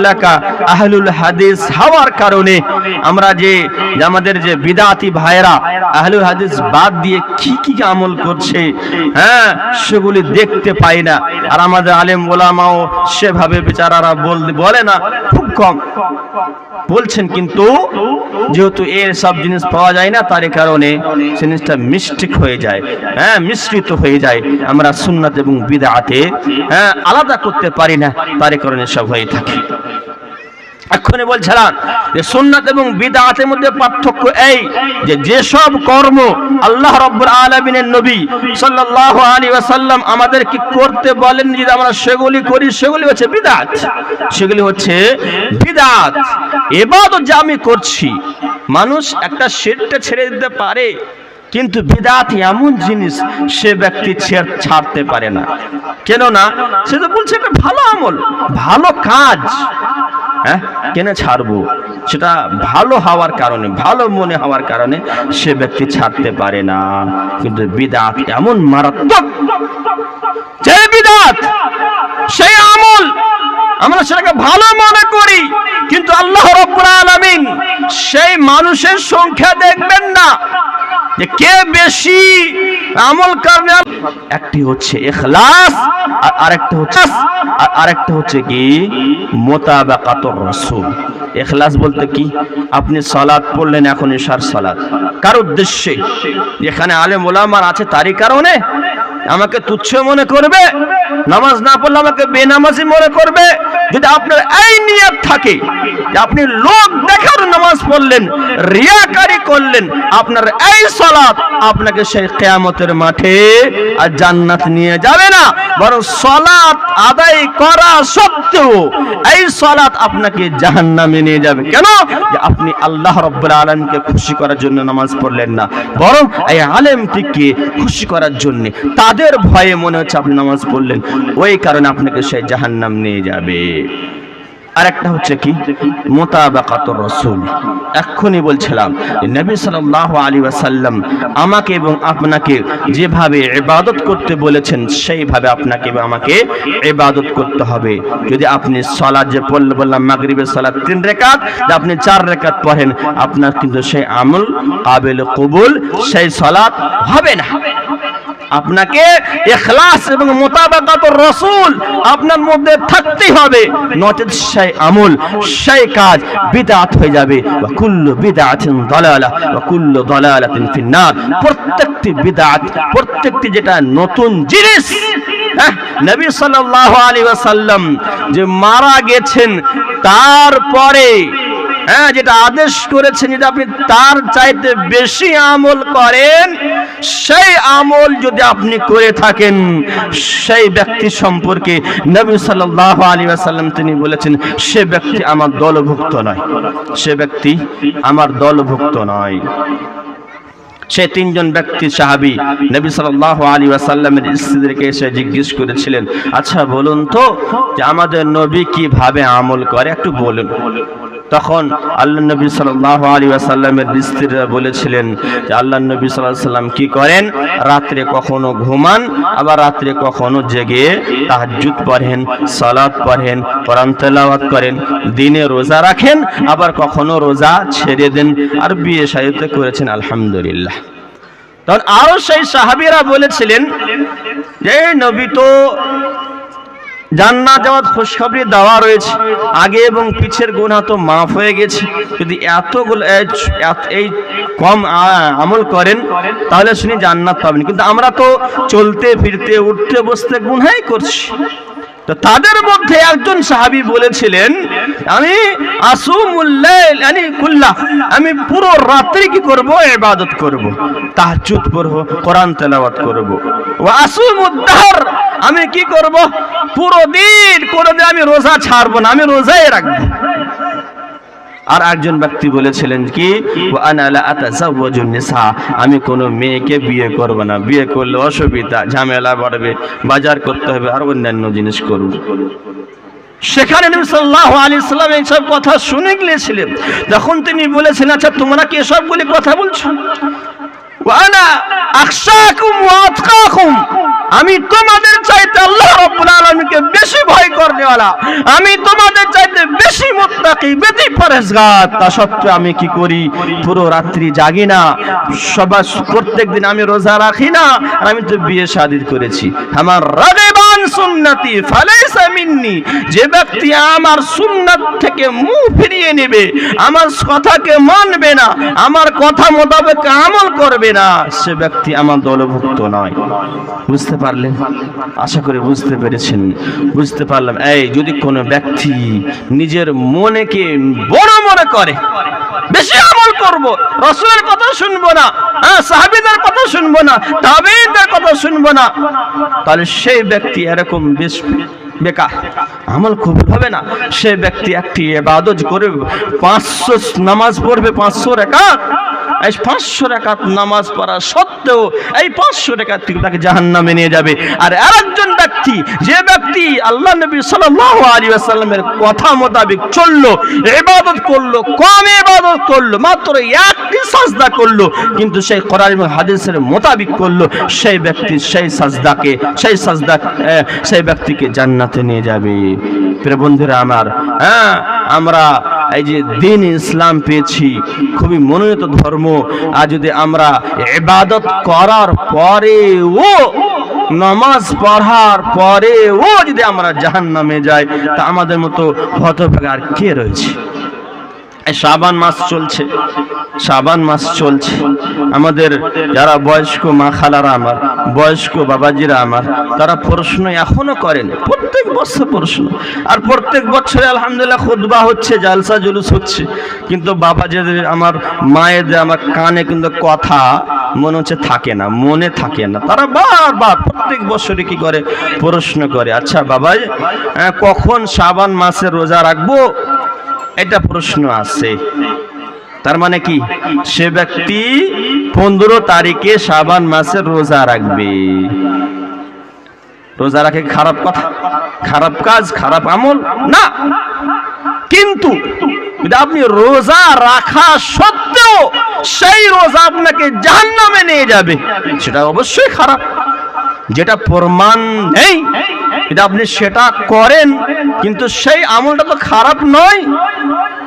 এলাকা, আহলুল হাদিস হওয়ার কারণে আমরা যে আমাদের যে বিদাতি ভাইরা আহলুল হাদিস বাদ দিয়ে কি কি আমল করছে হ্যাঁ সেগুলি দেখতে পাই না। আর আমাদের আলেম ওলামাও সেভাবে বেচারারা বলে না, খুব কম। বলছেন কিন্তু যেহেতু এর সব জিনিস পাওয়া যায় না তার কারণে জিনিসটা মিস্টেক হয়ে যায় হ্যাঁ মিশ্রিত হয়ে যায়। আমরা সুন্নাত এবং বিদাতে হ্যাঁ আলাদা করতে পারি না তার কারণে সব হয়ে থাকে। এক্ষুনি বলছিলাম যে সুন্নাত এবং বিদাতের মধ্যে পার্থক্য এই যে যেসব কর্ম আল্লাহ রব্বুল আলমিনের নবী সাল্লাল্লাহু আলী ওয়াসাল্লাম আমাদের কি করতে বলেন যদি আমরা সেগুলি করি, সেগুলি হচ্ছে বিদাত। সেগুলি হচ্ছে বিদাত। এবাদত যে আমি করছি, মানুষ একটা সেটটা ছেড়ে দিতে পারে, কিন্তু বিদাত এমন জিনিস সে ব্যক্তি ছেড়- ছাড়তে পারে না। কেননা সে তো বলছে এটা ভালো আমল, ভালো কাজ। হ্যাঁ? কেন ছাড়বো? সেটা ভালো হওয়ার কারণে, ভালো মনে হওয়ার কারণে সে ব্যক্তি ছাড়তে পারে না। কিন্তু বিদাত এমন মারাত্মক যে বিদাত, সেই আমল আমরা সেটাকে ভালো মনে করি, কিন্তু আল্লাহ রব্বুল আলামিন সেই মানুষের সংখ্যা দেখবেন না। কে বেশি আমল করবে? একটি হচ্ছে এখলাস আর আরেকটা হচ্ছে আর আরেকটা হচ্ছে কি? মোতাবাকাতুর রাসূল। ইখলাস বলতে কি? আপনি সালাত পড়লেন, এখন ইশার সালাত। কার উদ্দেশ্যে? যেখানে আলেম ওলামার আছে, তারই কারণে? আমাকে তুচ্ছ মনে করবে? নামাজ না পড়লে আমাকে বেনামাজি মনে করবে? যদি আপনার এই নিয়ত থাকে আপনি লোক দেখার নামাজ পড়লেন, রিয়াকারি করলেন, আপনার এই সালাত আপনাকে সেই কেয়ামতের মাঠে আর জান্নাত নিয়ে যাবে না। বরং সালাত আদায় করা সত্ত্বেও এই সালাত আপনাকে জাহান্নামে নিয়ে যাবে। কেন? যে আপনি আল্লাহ রব্বুল আলমকে খুশি করার জন্য নামাজ পড়লেন না। বরং এই আলেমটিকে খুশি করার জন্য। তাদের ভয়ে মনে হচ্ছে আপনি নামাজ পড়লেন। ওই কারণে আপনাকে সেই জাহান্নাম নিয়ে যাবে। আরেকটা হচ্ছে কি? মোতাবাকাতুর রসুল। এক্ষুনি বলছিলাম, নবী সাল্লাল্লাহু আলাইহি ওয়াসাল্লাম আমাকে এবং আপনাকে যেভাবে ইবাদত করতে বলেছেন, সেইভাবে আপনাকে এবং আমাকে ইবাদত করতে হবে। যদি আপনি সালাত যে পড়লে বললাম, মাগরিবের সালাত তিন রেকাত আপনি চার রেকাত পড়েন, আপনার কিন্তু সেই আমল কাবিল কবুল সেই সালাত হবে না। আপনাকে এখলাস এবং মোতাবাকাতুর রসুল আপনার মধ্যে থাকতেই হবে। নচেত সেই আমল সেই কাজ বিদআত হয়ে যাবে। কুল্লু বিদআতিন দালালা কুল্লু দালালাতিন ফিন্নার। প্রত্যেকটি বিদআত প্রত্যেকটি যেটা নতুন জিনিস হ্যাঁ, নবী সাল্লাল্লাহু আলাইহি ওয়াসাল্লাম যে মারা গেছেন তারপরে হ্যাঁ যেটা আদেশ করেছেন যেটা আপনি তার চাইতে বেশি আমল করেন সেই আমল যদি আপনি করে থাকেন, সেই ব্যক্তি সম্পর্কে নবী সাল্লাল্লাহু আলাইহি ওয়াসাল্লাম তিনি বলেছেন, সে ব্যক্তি আমার দলভুক্ত নয়। সে ব্যক্তি আমার দলভুক্ত নয়। সে তিনজন ব্যক্তি সাহাবি নবী সাল্লাল্লাহু আলাইহি ওয়াসাল্লামের স্ত্রীদেরকে এসে জিজ্ঞেস করেছিলেন আচ্ছা বলুন তো যে আমাদের নবী কীভাবে আমল করে? একটু বলুন। তখন আল্লাহ নবী সাল্লাল্লাহু আলাইহি ওয়াসাল্লামের স্ত্রীরা বলেছিলেন যে আল্লাহ নবী আলাইহি সাল্লাম কি করেন? রাত্রে কখনো ঘুমান, আবার রাত্রে কখনো জেগে তাহাজ্জুদ পড়েন, সালাত পড়েন, কোরআন তেলাওয়াত করেন, দিনে রোজা রাখেন, আবার কখনো রোজা ছেড়ে দেন আর বিয়ে শাদীতে করেছেন, আলহামদুলিল্লাহ। তখন আরও সেই সাহাবিরা বলেছিলেন যে নবী তো জান্নাত যাওয়ার খুশখবরি দেওয়া রয়েছে। আগে এবং পিছের গুনাহ তো মাফ হয়ে গেছে। যদি এতগুলো এই কম আমল করেন, তাহলে শুনি জান্নাত পাবেন। কিন্তু আমরা তো চলতে, ফিরতে, উঠতে, বসতে গুনাই করছি। তো তাদের মধ্যে একজন সাহাবী বলেছিলেন, আমি yani কুল্লা আমি পুরো রাত্রি কি করব? ইবাদত করব। তাহাজ্জুদ করব কোরআন তেলাওয়াত করব। ওয়া আসুমুদ্দাহর আমি কি করব? পুরো দিন কোনোদিন আমি রোজা ছাড়বো না, আমি রোজাই রাখব। আর একজন ব্যক্তি বলেছিলেন কি আমি কোনো মেয়েকে বিয়ে করব না। বিয়ে করলে অসুবিধা, ঝামেলা বাড়বে, বাজার করতে হবে, আর অন্যান্য জিনিস করব। সেখানে সাল্লাম এইসব কথা শুনে গিয়েছিলেন। যখন তিনি বলেছেন আচ্ছা তোমরা কি এসবগুলি কথা বলছো? আমি তোমাদের চাইতে আল্লাহ রাব্বুল আলামিনকে বেশি ভয় করনেওয়ালা। আমি তোমাদের চাইতে বেশি মুত্তাকি, বেশি পরেশগার। তা সত্ত্বেও আমি কি করি? পুরো রাত্রি জাগি না। সবার প্রত্যেক দিন আমি রোজা রাখি না। আমি তো বিয়ে শাদি করেছি। আমার রাগেবান সুন্নতি, ফালাইসা মিন্নি। যে ব্যক্তি আমার সুন্নাত থেকে মুখ ফিরিয়ে নেবে, আমার কথাকে মানবে না, আমার কথা মোতাবেক আমল করবে না, সে ব্যক্তি আমার দলভুক্ত নয়। বুঝতে পারলেন? আশা করি বুঝতে পেরেছেন। বুঝতে পারলাম। এই, যদি কোনো ব্যক্তি নিজের মনেকে বড় মনে করে, বেশি করব? রসুলের কথা শুনব না হ্যাঁ সাহাবিদের কথা শুনব না তাবিদের কথা শুনব না। তাহলে সেই ব্যক্তি এরকম বেশ বেকার, আমল খুব হবে না। সে ব্যক্তি একটি এবাদত করে পাঁচশো নামাজ পড়বে, পাঁচশো রেখাত এই পাঁচশো রেখাত নামাজ পড়া সত্ত্বেও এই পাঁচশো থেকে তাকে জাহান নামে নিয়ে যাবে। আর আরেকজন ব্যক্তি, যে ব্যক্তি আল্লাহ নবী সাল্লাল্লাহু আলাইহি ওয়াসাল্লামের কথা মোতাবেক চলল এবাদত করল, কম ইবাদত করল, মাত্র একটি সাজদা করল, কিন্তু সেই কোরআন হাদিসের মোতাবিক করল, সেই ব্যক্তি সেই সাজদাকে, সেই সাজদা সেই ব্যক্তিকে জান্নাতে নিয়ে যাবে। প্রিয় বন্ধুরা আমার হ্যাঁ আমরা এই যে দিন ইসলাম পেয়েছি, খুবই মনোনীত ধর্ম, আর যদি আমরা এবাদত করার পরে ও নামাজ পড়ার পরে ও যদি আমরা জাহান নামে যাই, তা আমাদের মতো হতভাগা আর কে রয়েছে? শ্রাবণ মাস চলছে শ্রাবণ মাস চলছে। আমাদের যারা বয়স্ক মা খালারা আমার বয়স্ক বাবাজিরা আমার তারা প্রশ্ন এখনও করেন। প্রত্যেক বছর প্রশ্ন। আর প্রত্যেক বছরে আলহামদুলিল্লাহ খুদবা হচ্ছে জালসা জুলুস হচ্ছে। কিন্তু বাবাজিদের আমার মায়েদের আমার কানে কিন্তু কথা মনে হচ্ছে থাকে না মনে থাকে না। তারা বারবার প্রত্যেক বছরে কি করে? প্রশ্ন করে আচ্ছা বাবা আহ, কখন শ্রাবণ মাসে রোজা রাখব? এটা প্রশ্ন আছে। তার মানে কি? সে ব্যক্তি পনেরো তারিখে সাবান মাসের রোজা রাখবে। রোজা রাখে খারাপ কথা? খারাপ কাজ, খারাপ আমল? না। কিন্তু আপনি রোজা রাখা সত্ত্বেও সেই রোজা আপনাকে জাহান্নামে নিয়ে যাবে, সেটা অবশ্যই খারাপ। যেটা প্রমাণ নেই যদি আপনি সেটা করেন কিন্তু সেই আমলটা তো খারাপ নয়।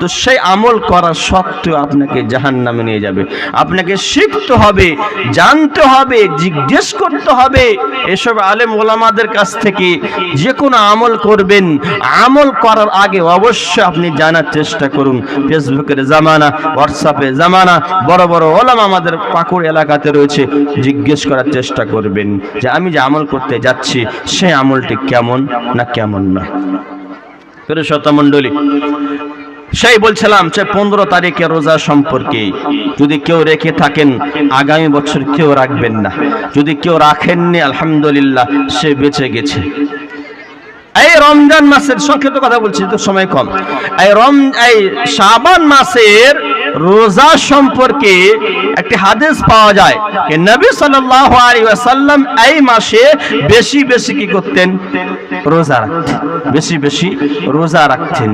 তো সেই আমল করা সত্ত্বেও আপনাকে জাহান নামে নিয়ে যাবে। আপনাকে শিখতে হবে, জানতে হবে, জিজ্ঞেস করতে হবে। এসব আলেম ওলামাদের কাছ থেকে যে কোনো আমল করবেন। আমল করার আগে অবশ্যই আপনি জানার চেষ্টা করুন। ফেসবুকের জামানা, হোয়াটসঅ্যাপে জামানা, বড় বড় ওলাম আমাদের পাকুড় এলাকাতে রয়েছে। জিজ্ঞেস করার চেষ্টা করবেন যে আমি যে আমল করতে যাচ্ছি, সেই আমলটি কেমন না কেমন না। শতমণ্ডলী সেই বলছিলাম যে পনেরো তারিখে রোজা সম্পর্কে। যদি কেউ রেখে থাকেন, আগামী বছর কেউ রাখবেন না। যদি কেউ রাখেননি, আলহামদুলিল্লাহ, সে বেঁচে গেছে। এই রমজান মাসের সংক্ষিপ্ত কথা বলছি তো সময় কম। এই রম এই শাবান মাসের রোজা সম্পর্কে একটি হাদিস পাওয়া যায় যে নবী সাল্লাল্লাহু আলাইহি ওয়াসাল্লাম এই মাসে বেশি বেশি কি করতেন? রোজা রাখতেন। বেশি বেশি রোজা রাখতেন।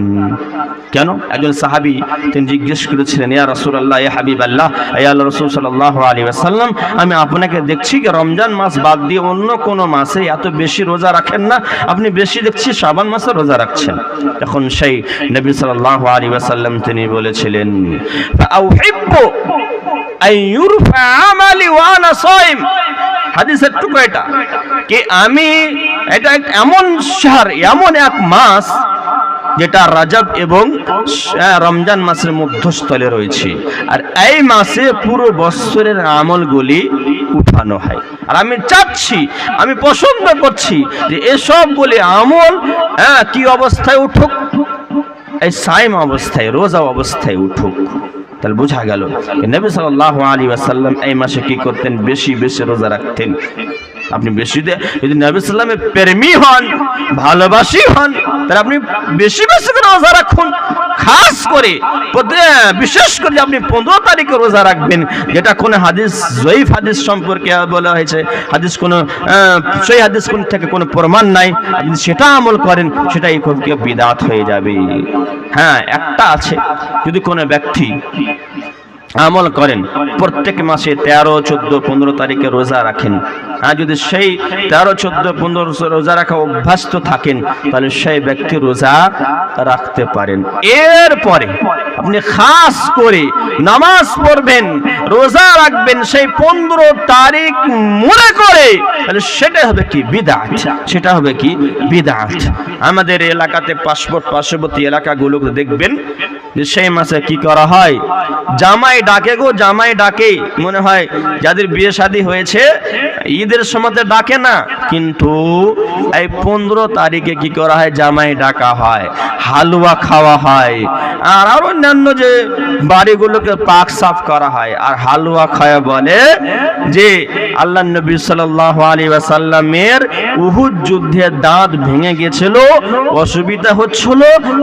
কেন? একজন সাহাবী তিনি জিজ্ঞেস করেছিলেন, ইয়া রাসূলুল্লাহ, ইয়া হাবিবাল্লাহ, ইয়া আল্লাহ রাসূল সাল্লাল্লাহু আলাইহি ওয়াসাল্লাম, আমি আপনাকে দেখছি কি রমজান মাস বাদ দিয়ে অন্য কোনো মাসে এত বেশি রোজা রাখেন না। আপনি বেশি দেখছি শাবান মাসে রোজা রাখছেন। তখন সেই নবী সাল্লাল্লাহু আলাইহি ওয়াসাল্লাম তিনি বলেছিলেন আমি এটা এমন শাহর, এমন এক মাস যেটা রাজব এবং রমজান মাসের মধ্যস্থলে রয়েছে। আর এই মাসে পুরো বৎসরের আমলগুলি উঠানো হয়। আর আমি চাচ্ছি, আমি পছন্দ করছি যে এসবগুলি আমল হ্যাঁ কি অবস্থায় উঠুক? এই সাইম অবস্থায় রোজা অবস্থায় উঠুক। তাহলে বোঝা গেল নবী সাল আলী আসাল্লাম এই মাসে কি করতেন? বেশি বেশি রোজা রাখতেন। আপনি বেশি যদি নবী সাল্লামের প্রেমী হন, ভালোবাসি হন, তাহলে আপনি বেশি বেশি করে রোজা রাখুন। খাস করে বিশেষ করে আপনি পনেরো তারিখে রোজা রাখবেন, যেটা কোন হাদিস, জয়ীফ হাদিস সম্পর্কে বলা হয়েছে। হাদিস কোন সেই হাদিস কোন থেকে কোনো প্রমাণ নাই। আপনি সেটা আমল করেন, সেটাই খুব বিদাত হয়ে যাবে। হ্যাঁ একটা আছে। যদি কোনো ব্যক্তি আমল করেন। প্রত্যেক মাসে তেরো, চোদ্দ, পনেরো তারিখে রোজা রাখেন। আর যদি সেই তেরো, চোদ্দ, পনেরো রোজা রাখা অভ্যস্ত থাকেন, তাহলে সেই ব্যক্তি রোজা রাখতে পারেন। এরপরে আপনি খাস করে নামাজ পড়বেন, রোজা রাখবেন, সেই পনেরো তারিখ মনে করে, তাহলে সেটা হবে কি? বিদাত। সেটা হবে কি? বিদাত। আমাদের এলাকাতে পার্শ্ববর্তী এলাকাগুলোকে দেখবেন সেই মাসে কি করা হয়? জামাই ডাকে গো, জামাই ডাকে। মনে হয় যাদের বিয়ে শাদী হয়েছে, ঈদের সময়তে ডাকে না। কিন্তু এই পনেরো তারিখে কি করা হয়? জামাই ডাকা হয়, হালুয়া খাওয়া হয়। আর আরও অন্যান্য যে বাড়িগুলোকে পাক সাফ করা হয়। আর হালুয়া খাওয়া বলে যে আল্লাহ নবী সাল্লাল্লাহু আলাইহি ওয়াসাল্লামের উহুদ যুদ্ধে দাঁত ভেঙে গেছিল, অসুবিধা হচ্ছিল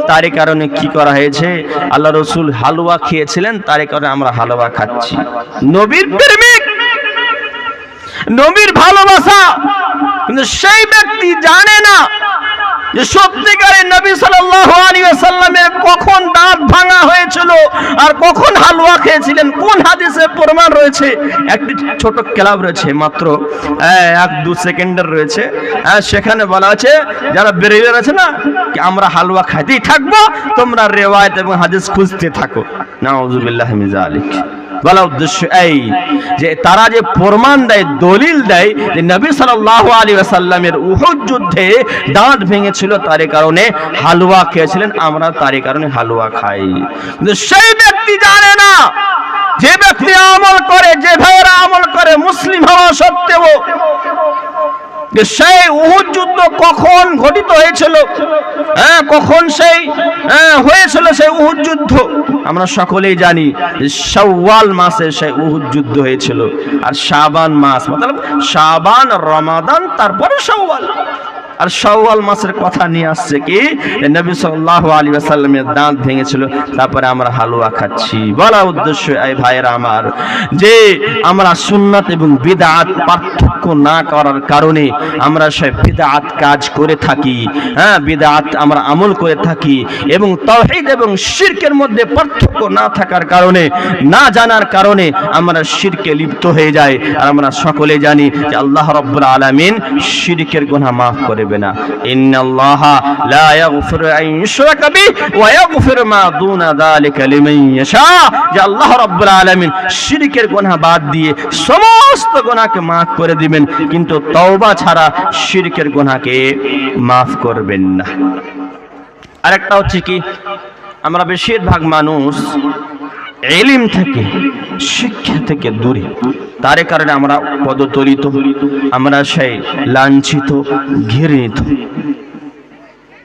তার কারণে কি করা হয়েছে? আল্লাহ রসুল হালুয়া খেয়েছিলেন, তার কারণে আমরা হালুয়া খাচ্ছি। নবীর প্রেমিক, নবীর ভালোবাসা, কিন্তু সেই ব্যক্তি জানে না যে সত্যিকারের নবী সাল্লাল্লাহু আলাইহি কখন দাঁত ভাঙা হয়েছিল আর কখন হালুয়া খেয়েছিলেন, কোন হাদিসে প্রমাণ রয়েছে? একটি ছোট ক্লাব রয়েছে মাত্র এক দু সেকেন্ডের রয়েছে সেখানে বলা আছে, যারা বেরিয়ে আছে না আমরা হালুয়া খাইতেই থাকব, তোমরা রেওয়ায়ত এবং হাদিস খুঁজতে থাকো। নাউজুবিল্লাহ মিন জালিক বলা উদ্দেশ্য এই যে তারা যে প্রমাণ দেয়, দলিল দেয় যে নবী সাল্লাল্লাহু আলাইহি ওয়াসাল্লামের উহুদ যুদ্ধে দাঁত ভেঙেছিল, তার কারণে হালুয়া খেয়েছিলেন, আমরা তার কারণে হালুয়া খাই। কিন্তু সেই ব্যক্তি জানে না, যে ব্যক্তি আমল করে, যে ভাইয়েরা আমল করে, মুসলিম হওয়া সত্ত্বেও যে সেই উহুদ যুদ্ধ কখন ঘটিত হয়েছিল? হ্যাঁ কখন সেই হ্যাঁ, হয়েছিল সেই উহুদ যুদ্ধ? আমরা সকলেই জানি যে শাওয়াল মাসে সেই উহুদ যুদ্ধ হয়েছিল। আর শাবান মাস মতলব শাবান রমাদান তারপরে শাওয়াল। আর শাওয়াল মাসের কথা নিয়ে আসছে কি? নবী সাল্লাল্লাহু আলাইহি ওয়াসাল্লামের দাঁত ভেঙেছিল, তারপরে আমরা হালুয়া খাচ্ছি। বলা উদ্দেশ্য, এই ভাইয়েরা আমার, যে আমরা সুন্নাত এবং বিদআত পার্থক্য না করার কারণে আমরা সে বিদআত কাজ করে থাকি। হ্যাঁ বিদআত আমরা আমল করে থাকি এবং তাওহীদ এবং শিরকের মধ্যে পার্থক্য না থাকার কারণে, না জানার কারণে আমরা শিরকে লিপ্ত হয়ে যাই। আর আমরা সকলে জানি যে আল্লাহ রাব্বুল আলামিন শিরকের গুনাহ মাফ করবে না। সমস্ত গুনাহকে মাফ করে দিবেন, কিন্তু তওবা ছাড়া শিরকের গুনাহকে মাফ করবেন না। আরেকটা হচ্ছে কি, আমরা বেশিরভাগ মানুষ এলিম থেকে, শিক্ষা থেকে দূরে। তার কারণে আমরা পদতলিত, আমরা সেই লাঞ্ছিত, ঘৃণিত।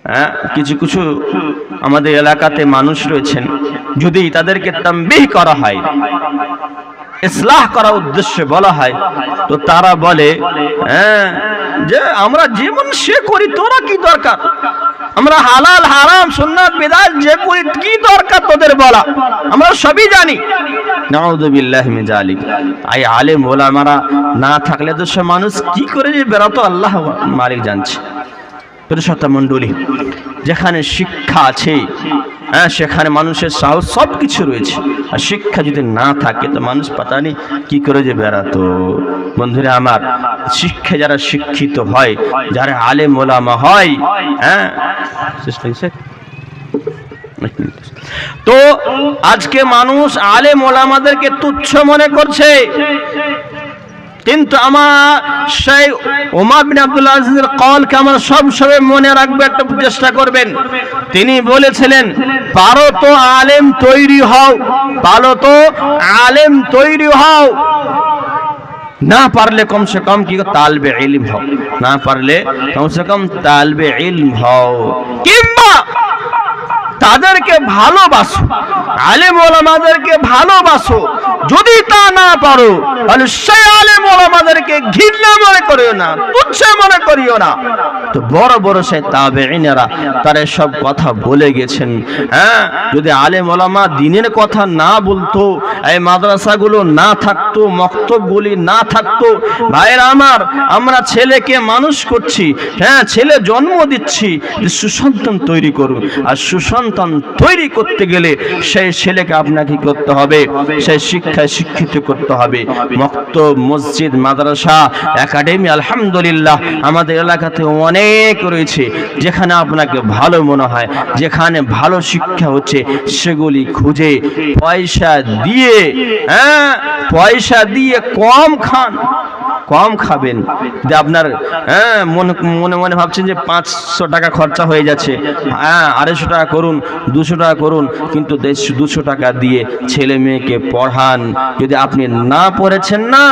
হ্যাঁ কিছু কিছু আমাদের এলাকাতে মানুষ রয়েছেন, যদি তাদেরকে তাম্বিহ করা হয়, ইসলাহ করার উদ্দেশ্যে বলা হয়, তো তারা বলে হ্যাঁ যে আমরা যেমন সে করি, তোরা কি দরকার? আমরা হালাল, হারাম, সুন্নাত, বিদাত, যে কি দরকার তোদের বলা? আমরা সবই জানি। আই আলেম ওলামারা না থাকলে তো সে মানুষ কি করে যে বেরোতো আল্লাহ মালিক জানছে। প্রতিশতা মণ্ডলী, যেখানে শিক্ষা আছে হ্যাঁ সেখানে মানুষের সাহস সব কিছু রয়েছে। আর শিক্ষা যদি না থাকে, তো মানুষ পাতা নেই, কি করে যে বেড়াতো? বন্ধুরা আমার শিক্ষা যারা শিক্ষিত হয়, যারা আলে মোলামা হয় হ্যাঁ। তো আজকে মানুষ আলে মোলামাদেরকে তুচ্ছ মনে করছে। কিন্তু আমার সেই ওমর বিন আব্দুল আজিজের কলকে আমার সব সময় মনে রাখবে, একটা চেষ্টা করবেন। তিনি বলেছিলেন, পারো তো আলেম তৈরি হও, পারো তো আলেম তৈরি হও। না পারলে কমসে কম কি তালবে ইলম হও, না পারলে কমসে কম তালবে ইলম হও। কিংবা তাদেরকে ভালোবাসো। আলেম ওলামাদেরকে ভালোবাসো। যদি তা না পারো, তাহলে সেই আলেম ওলামাদেরকে ঘৃণা মনে করিও না, তুচ্ছ মনে করিও না। তো বড় বড় সে তাবেঈনেরা, তারা সব কথা বলে গেছেন। হ্যাঁ যদি আলেম ওলামা দিনের কথা না বলতো, এই মাদ্রাসাগুলো না থাকতো, মক্তবগুলি না থাকতো, ভাইয়ের আমার, আমরা ছেলেকে মানুষ করছি হ্যাঁ ছেলে জন্ম দিচ্ছি সুসন্তান তৈরি করুন। আর সুসন্তান তৈরি করতে গেলে সেই ছেলেকে আপনাকে করতে হবে, সেই শিক্ষায় শিক্ষিত করতে হবে। মক্ত মসজিদ, মাদ্রাসা, একাডেমি, আলহামদুলিল্লাহ, আমাদের এলাকাতে অনেক রয়েছে যেখানে আপনাকে ভালো মনে হয়, যেখানে ভালো শিক্ষা হচ্ছে, সেগুলি খুঁজে পয়সা দিয়ে হ্যাঁ পয়সা দিয়ে কম খান। কম খাবেন। যে আপনার হ্যাঁ মনে মনে মনে ভাবছেন যে পাঁচশো টাকা খরচা হয়ে যাচ্ছে। হ্যাঁ আড়াইশো টাকা করুন, দুশো টাকা করুন, কিন্তু দুশো টাকা দিয়ে ছেলে মেয়েকে পড়ান। যদি আপনি না পড়েছেন না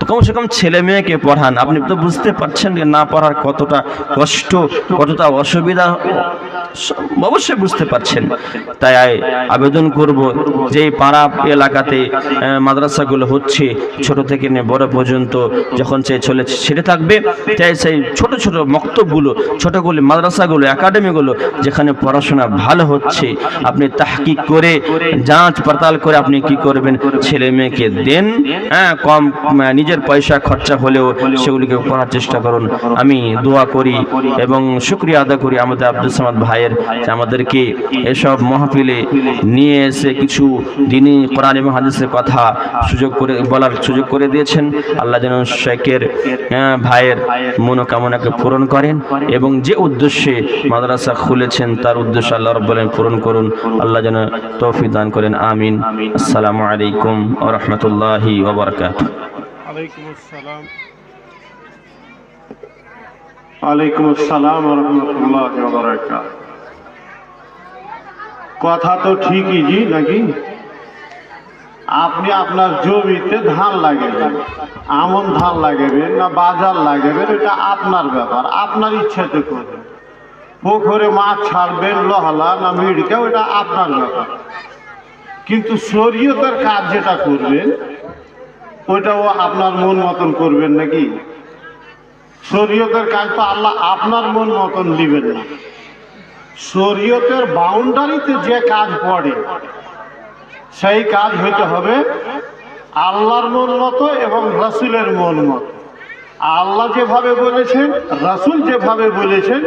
কমসে কম ছেলে মেয়েকে পড়ান। আপনি তো বুঝতে পারছেন যে না পড়ার কতটা কষ্ট কতটা অসুবিধা অবশ্যই বুঝতে পারছেন। তাই আবেদন করব যে পাড়া এলাকাতে মাদ্রাসাগুলো হচ্ছে ছোট থেকে নিয়ে বড় পর্যন্ত যখন সে চলে ছেড়ে থাকবে তাই সেই ছোট ছোট মক্তবগুলো ছোটগুলি মাদ্রাসাগুলো একাডেমিগুলো যেখানে পড়াশোনা ভালো হচ্ছে আপনি তাহকিক করে যাঁচ পড়তাল করে আপনি কি করবেন? ছেলে মেয়েকে দেন হ্যাঁ কম আহ, নিজের পয়সা, খরচা হলেও সেগুলিকে করার চেষ্টা করুন। আমি দোয়া করি এবং শুক্রিয়া আদা করি আমাদের আব্দুল সামাদ ভাইয়ের আমাদেরকে এসব মহফিলে নিয়ে এসে কিছু দিনই কোরআন এবং হাদিসের কথা সুযোগ করে, বলার সুযোগ করে দিয়েছেন। আল্লাহ যেন শেখের ভাইয়ের মনোকামনাকে পূরণ করেন এবং যে উদ্দেশ্যে মাদ্রাসা খুলেছেন তার উদ্দেশ্য আল্লাহ রব্বুল পূরণ করুন। আল্লাহ যেন তৌফি দান করেন। আমিন। আসসালামু আলাইকুম ওয়া রাহমাতুল্লাহি ওয়া রহমতুল্লাহ কথা তো ঠিকই জি নাকি? আপনি আপনার জমিতে ধান লাগাবেন, আমন ধান লাগাবেন না বাজার লাগাবেন, এটা আপনার ব্যাপার, আপনার ইচ্ছাতে করবেন। পুকুরে মাছ ছাড়বেন, লহলা না মিড়কা, ওটা আপনার ব্যাপার। কিন্তু শরীয়তের কাজ যেটা করবেন ওইটাও আপনার মন মতন করবেন নাকি? শরীয়তের কাজ তো আল্লাহ আপনার মন মতন নিবেন না। শরীয়তের বাউন্ডারিতে যে কাজ পড়ে, সেই কাজ হইতে হবে আল্লাহর মন মতো এবং রসুলের মন মতো। আল্লাহ যেভাবে বলেছেন, রসুল যেভাবে বলেছেন,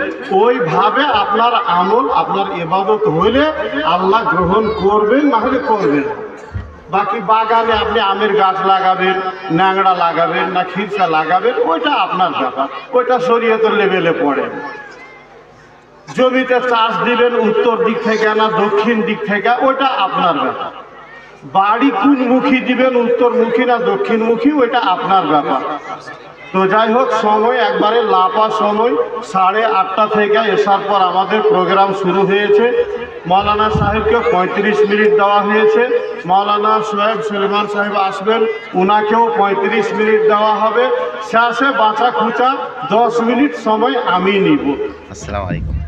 ওইভাবে আপনার আমল, আপনার ইবাদত হইলে আল্লাহ গ্রহণ করবেন না হলে করবেন। বাকি বাগানে আপনি আমের গাছ লাগাবেন, ন্যাংড়া লাগাবেন না খিরসা লাগাবেন, ওইটা আপনার ব্যাপার। ওইটা শরীয়তের লেভেলে পড়ে। জমিতে চাষ দিবেন উত্তর দিক থেকে না দক্ষিণ দিক থেকে, ওইটা আপনার ব্যাপার। বাড়ি কোন মুখী দিবেন উত্তরমুখী না দক্ষিণমুখী, ওইটা আপনার ব্যাপার। তো যাই হোক, সময় একবারে লাপা সময়। সাড়ে আটটা থেকে এসার পর আমাদের প্রোগ্রাম শুরু হয়েছে। মৌলানা সাহেবকে পঁয়ত্রিশ মিনিট দেওয়া হয়েছে। মৌলানা সোহেব সুলেমান সাহেব আসবেন ওনাকেও পঁয়ত্রিশ মিনিট দেওয়া হবে। শেষে বাঁচা খুঁচা দশ মিনিট সময় আমি নিব। আসসালামু আলাইকুম।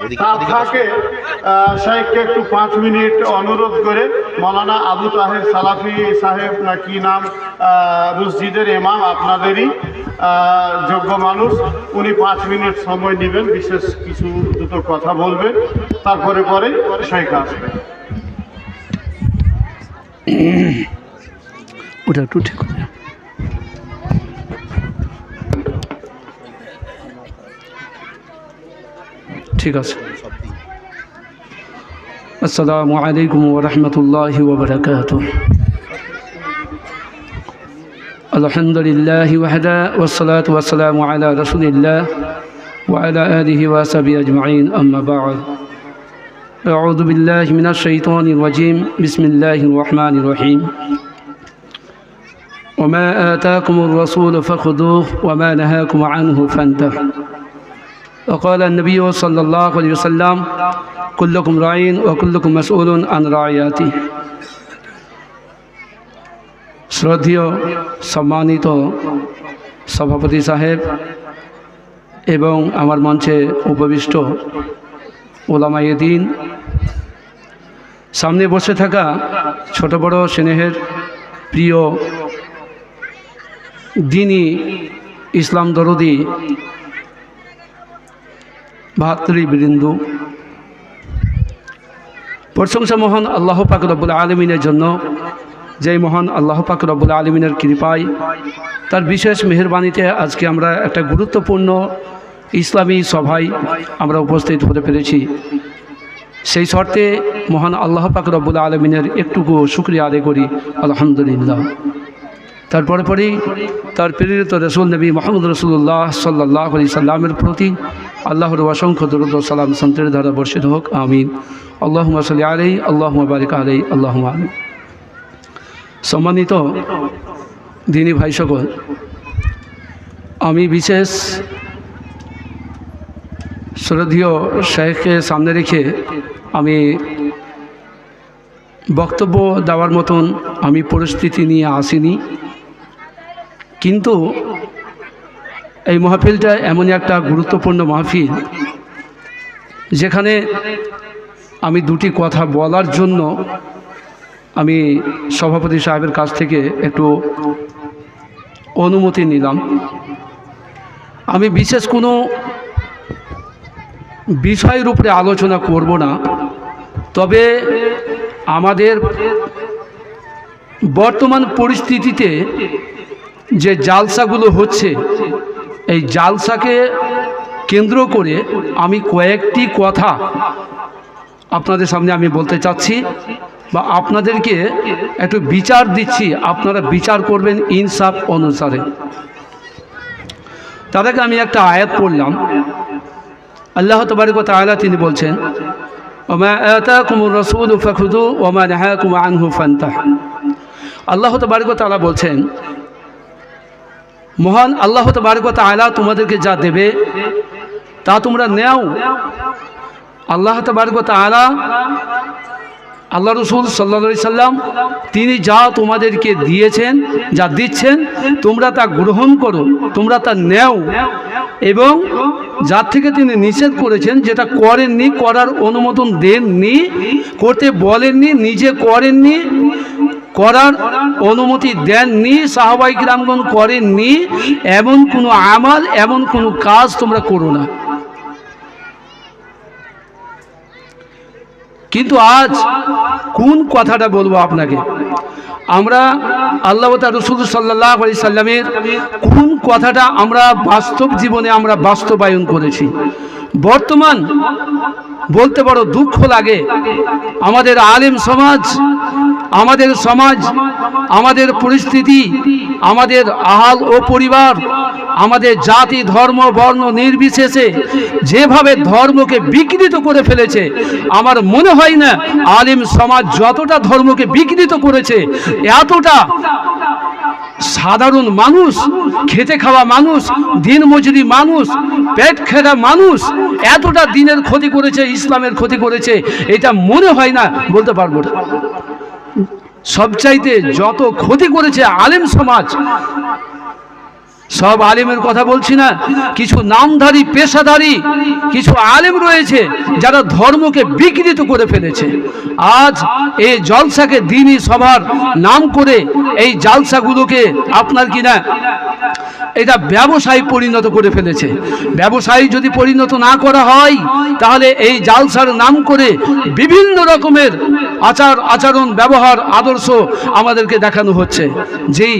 আহ, শাহেবকে একটু পাঁচ মিনিট অনুরোধ করে মৌলানা আবু তাহের সালাফি সাহেব না কি নাম মসজিদের ইমাম আপনাদেরই যোগ্য মানুষ। উনি পাঁচ মিনিট সময় নেবেন বিশেষ কিছু দুটো কথা বলবেন। তারপরে পরে শেখ আসবে। ওটা একটু ঠিক ঠিক আছে আসসালামু আলাইকুম ওরহমতুল্লাহ ওবরাকাত الحمد لله وحده والصلاة والسلام على رسول الله وعلى آله وصحبه أجمعين أما بعد أعوذ بالله من الشيطان الرجيم بسم الله الرحمن الرحيم وما آتاكم الرسول فخذوه وما نهاكم عنه فانتهوا وقال النبي صلى الله عليه وسلم كلكم راعين وكلكم مسؤول عن رعياته শ্রদ্ধেয় সম্মানিত সভাপতি সাহেব এবং আমার মঞ্চে উপবিষ্ট ওলামায়ে দিন সামনে বসে থাকা ছোট বড় স্নেহের প্রিয় দিনী ইসলাম দরদি ভাতৃবৃন্দ। প্রশংসা মহান আল্লাহ পাক রব্বুল আলমিনের জন্য, যেই মহান আল্লাহ পাক রব্বুল আলমিনের কৃপায়, তার বিশেষ মেহরবানিতে আজকে আমরা একটা গুরুত্বপূর্ণ ইসলামী সভায় আমরা উপস্থিত হতে পেরেছি। সেই শর্তে মহান আল্লাহ পাক রব্বুল আলমিনের একটুকু শুক্রিয়া আদায় করি, আলহামদুলিল্লাহ। তারপরে পরেই তার প্রেরিত রসুল নবী মোহাম্মদ রসুল্লাহ সাল্লাহ আলি সাল্লামের প্রতি আল্লাহর অসংখ্য দরুদ সালাম সন্তের দ্বারা বর্ষিত হোক, আমিন। আল্লাহ সাল্লি আলাই আল্লাহ বারিক আলাই আল্লাহ আমিন। সম্মানিত দিনী ভাই সকল আমি বিশেষ শ্রদ্ধীয় শেখকে সামনে রেখে আমি বক্তব্য দেওয়ার মতন আমি পরিস্থিতি নিয়ে আসিনি। কিন্তু এই মাহফিলটা এমনই একটা গুরুত্বপূর্ণ মাহফিল যেখানে আমি দুটি কথা বলার জন্য আমি সভাপতি সাহেবের কাছ থেকে একটু অনুমতি নিলাম। আমি বিশেষ কোনো বিষয়ের উপরে আলোচনা করব না, তবে আমাদের বর্তমান পরিস্থিতিতে যে জালসাগুলো হচ্ছে, এই জালসাকে কেন্দ্র করে আমি কয়েকটি কথা আপনাদের সামনে আমি বলতে চাচ্ছি বা আপনাদেরকে একটু বিচার দিচ্ছি, আপনারা বিচার করবেন ইনসাফ অনুসারে। তাদেরকে আমি একটা আয়াত পড়লাম। আল্লাহ তবারিক তাআলা তিনি বলছেন, ওমা আতাকুম রসুল নাহাকুম আনহু আল্লাহ তবারিক তাআলা বলছেন মহান আল্লাহ তবারিক তাআলা তোমাদেরকে যা দেবে, তা তোমরা নেও। আল্লাহ তবারিক তাআলা, আল্লাহ রসুল সাল্লা সাল্লাম, তিনি যা তোমাদেরকে দিয়েছেন, যা দিচ্ছেন, তোমরা তা গ্রহণ করো, তোমরা তা নেও। এবং যার থেকে তিনি নিষেধ করেছেন, যেটা করেননি, করার অনুমোদন দেননি, করতে বলেননি, নিজে করেননি করার অনুমতি দেননি সাহবাইক রামগণ করেননি, এমন কোনো আমাল, এমন কোনো কাজ তোমরা করো না। কিন্তু আজ কোন কথাটা বলব আপনাকে? আমরা আল্লাহ রসুল সাল্লাহ আলি সাল্লামের কোন কথাটা আমরা বাস্তব জীবনে আমরা বাস্তবায়ন করেছি? বর্তমান বলতে বড় দুঃখ লাগে। আমাদের আলেম সমাজ, আমাদের সমাজ, আমাদের পরিস্থিতি, আমাদের আহাল ও পরিবার, আমাদের জাতি, ধর্ম, বর্ণ নির্বিশেষে যেভাবে ধর্মকে বিকৃত করে ফেলেছে, আমার মনে হয় না আলিম সমাজ যতটা ধর্মকে বিকৃত করেছে, এতটা সাধারণ মানুষ, খেতে খাওয়া মানুষ, দিন মজুরি মানুষ, পেট খেরা মানুষ, এতটা দিনের ক্ষতি করেছে, ইসলামের ক্ষতি করেছে, এটা মনে হয় না, বলতে পারব না। সবচাইতে যত ক্ষতি করেছে আলেম সমাজ সব আলেমের কথা বলছি না। কিছু নামধারী পেশাধারী কিছু আলেম রয়েছে যারা ধর্মকে বিকৃত করে ফেলেছে। আজ এই জলসাকে দিনই সভার নাম করে এই জালসাগুলোকে আপনার কিনা এটা ব্যবসায় পরিণত করে ফেলেছে। ব্যবসায়ী যদি পরিণত না করা হয়, তাহলে এই জালসার নাম করে বিভিন্ন রকমের আচার, আচরণ, ব্যবহার, আদর্শ আমাদেরকে দেখানো হচ্ছে। যেই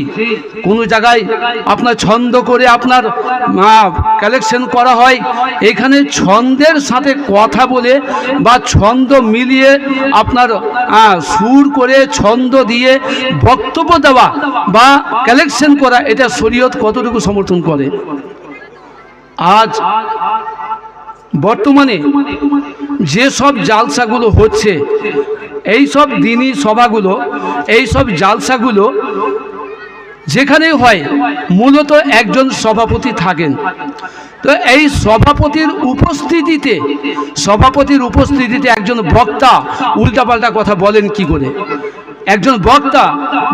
কোনো জায়গায় আপনার ছন্দ করে আপনার কালেকশন করা হয়। এখানে ছন্দের সাথে কথা বলে বা ছন্দ মিলিয়ে আপনার সুর করে ছন্দ দিয়ে বক্তব্য দেওয়া বা কালেকশন করা, এটা শরীয়ত কতটুকু সমর্থন করে? আজ বর্তমানে যে সব জালসাগুলো হচ্ছে এই সব দিনই সভাগুলো এই সব জালসাগুলো যেখানেই হয়, মূলত একজন সভাপতি থাকেন। তো এই সভাপতির উপস্থিতিতে সভাপতির উপস্থিতিতে একজন বক্তা উল্টাপাল্টা কথা বলেন কি করে? একজন বক্তা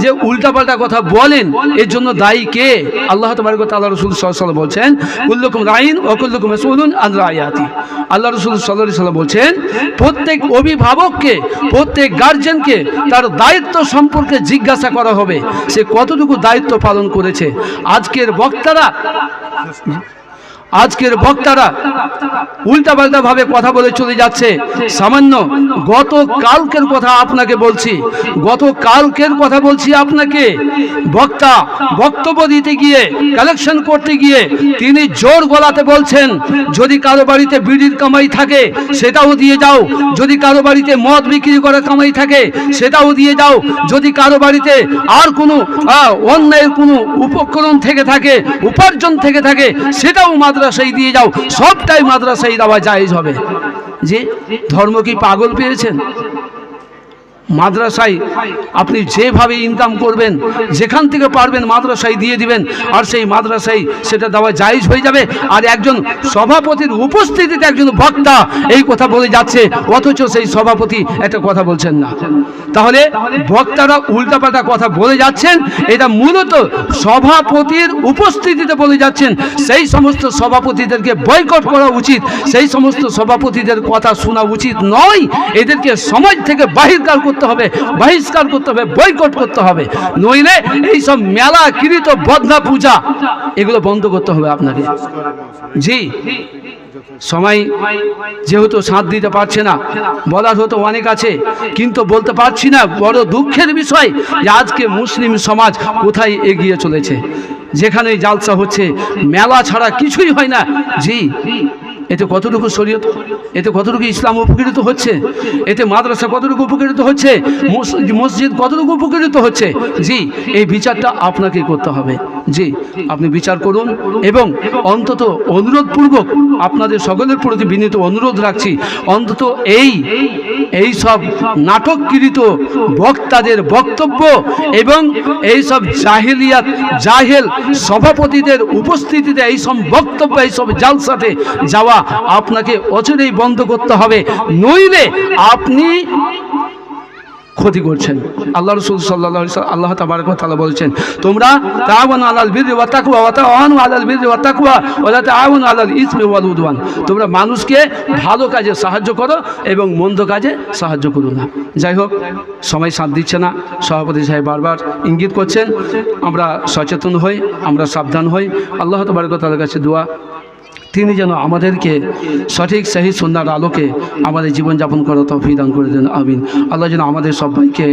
যে উল্টাপাল্টা কথা বলেন, এর জন্য দায়ী কে? আল্লাহ তোমার আল্লাহ রসুল সাল্লাম বলছেন, কুল্লুকুম রাইন ও কুল্লুকুম রসুলুন আল্লাহ আয়াতি আল্লাহ রসুল সাল্লাহ সাল্লাম বলছেন, প্রত্যেক অভিভাবককে, প্রত্যেক গার্জেনকে তার দায়িত্ব সম্পর্কে জিজ্ঞাসা করা হবে। সে কতটুকু দায়িত্ব পালন করেছে? আজকের বক্তারা আজকের বক্তারা উল্টাপাল্টা ভাবে কথা বলে চলে যাচ্ছে। সামান্য গত কালকের কথা আপনাকে বলছি। গত কালকের কথা বলছি আপনাকে। বক্তা বক্তব্য দিতে গিয়ে, কালেকশন করতে গিয়ে তিনি জোর গলাতে বলছেন, যদি কারও বাড়িতে বিড়ির কামাই থাকে, সেটাও দিয়ে যাও। যদি কারও বাড়িতে মদ বিক্রি করার কামাই থাকে, সেটাও দিয়ে যাও। যদি কারও বাড়িতে আর কোনো অন্যায়ের কোনো উপকরণ থেকে থাকে, উপার্জন থেকে থাকে, সেটাও মাদ্রাসায় দিয়ে যাও সবটাই মাদ্রাসায় দেওয়া যায় হবে। যে ধর্ম কি পাগল পেয়েছেন? মাদ্রাসায় আপনি যেভাবে ইনকাম করবেন, যেখান থেকে পারবেন মাদ্রাসায় দিয়ে দিবেন, আর সেই মাদ্রাসায় সেটা দেওয়া জায়েজ হয়ে যাবে। আর একজন সভাপতির উপস্থিতিতে একজন বক্তা এই কথা বলে যাচ্ছে, অথচ সেই সভাপতি একটা কথা বলছেন না। তাহলে বক্তারা উল্টাপাল্টা কথা বলে যাচ্ছেন, এটা মূলত সভাপতির উপস্থিতিতে বলে যাচ্ছেন। সেই সমস্ত সভাপতিদেরকে বয়কট করা উচিত, সেই সমস্ত সভাপতিদের কথা শোনা উচিত নয়। এদেরকে সমাজ থেকে বাহিষ্কার করতে হবে, বহিষ্কার করতে হবে, বয়কট করতে হবে। নইলে এই সব মেলা কৃত বদনা পূজা, এগুলো বন্ধ করতে হবে আপনাকে। জি, সময় যেহেতু সাথ দিতে পারছে না, বলার হতো অনেক আছে, কিন্তু বলতে পারছি না, বড় দুঃখের বিষয় যে আজকে মুসলিম সমাজ কোথায় এগিয়ে চলেছে। যেখানে জালসা হচ্ছে, মেলা ছাড়া কিছুই হয় না। জি এতে কতটুকু শরীয়ত, এতে কতটুকু ইসলাম উপকৃত হচ্ছে, এতে মাদ্রাসা কতটুকু উপকৃত হচ্ছে মসজিদ কতটুকু উপকৃত হচ্ছে? জি, এই বিচারটা আপনাকে করতে হবে। জি, আপনি বিচার করুন এবং অন্তত অনুরোধপূর্বক আপনাদের সকলের প্রতি বিনীত অনুরোধ রাখছি, অন্তত এই এই সব নাটককৃত বক্তাদের বক্তব্য এবং এই সব জাহেলিয়াত, জাহেল সভাপতিদের উপস্থিতিতে এই সব বক্তব্য, এই সব জালসাতে যাওয়া আপনাকে অচিরেই বন্ধ করতে হবে। নইলে আপনি ক্ষতি করছেন। আল্লাহ রসুল সাল্লাহ আল্লাহ ওয়া বলছেন, তোমরা তাআওয়ান আলাল বিররি ওয়া তাকওয়া ওয়া আলাল বিররি ওয়া তাকওয়া ওয়া লা তাআওয়ানু আলাল ইসমি ওয়াল উদওয়ান। তোমরা মানুষকে ভালো কাজে সাহায্য করো এবং মন্দ কাজে সাহায্য করো না। যাই হোক, সময় সাথ দিচ্ছে না। সভাপতি সাহেব বারবার ইঙ্গিত করছেন, আমরা সচেতন হই, আমরা সাবধান হই। আল্লাহ তাবারক কাছে দোয়া তিনি যেন আমাদেরকে সঠিক, সহি সন্ধ্যার আলোকে আমাদের জীবনযাপন করার তৌফিক দান করে দেন, আমিন। আল্লাহ যেন আমাদের সবাইকে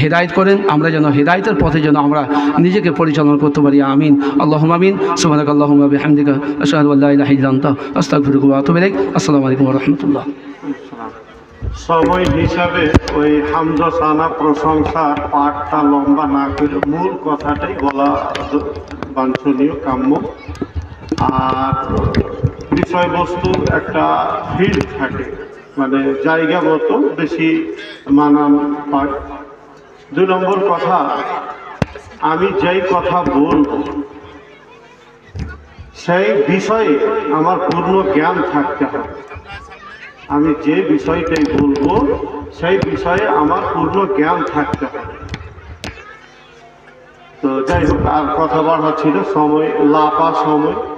হেদায়েত করেন, আমরা যেন হেদায়েতের পথে যেন আমরা নিজেকে পরিচালনা করতে পারি, আমিন। আল্লাহ আমিন সুবাহ আল্লাহ হামদিকা আনতা, আস্তাগফিরুকা ওয়া আসসালামু আলাইকুম ওয়া সময় হিসাবে ওই হামদসানা প্রশংসার পাঠটা লম্বা না করে মূল কথাটাই বলা বাঞ্ছনীয়, কাম্য। আর বিষয়বস্তু একটা ফিল্ড থাকে মানে জায়গা মতো বেশি মানান হয়। দুই নম্বর কথা, আমি যেই কথা বলব, সেই বিষয়ে আমার পূর্ণ জ্ঞান থাকতে হবে। আমি যে বিষয়টাই বলব, সেই বিষয়ে আমার পূর্ণ জ্ঞান থাকতে হবে। তো যাই হোক, আর কথা বাড়া ছিল সময় লাপা সময়।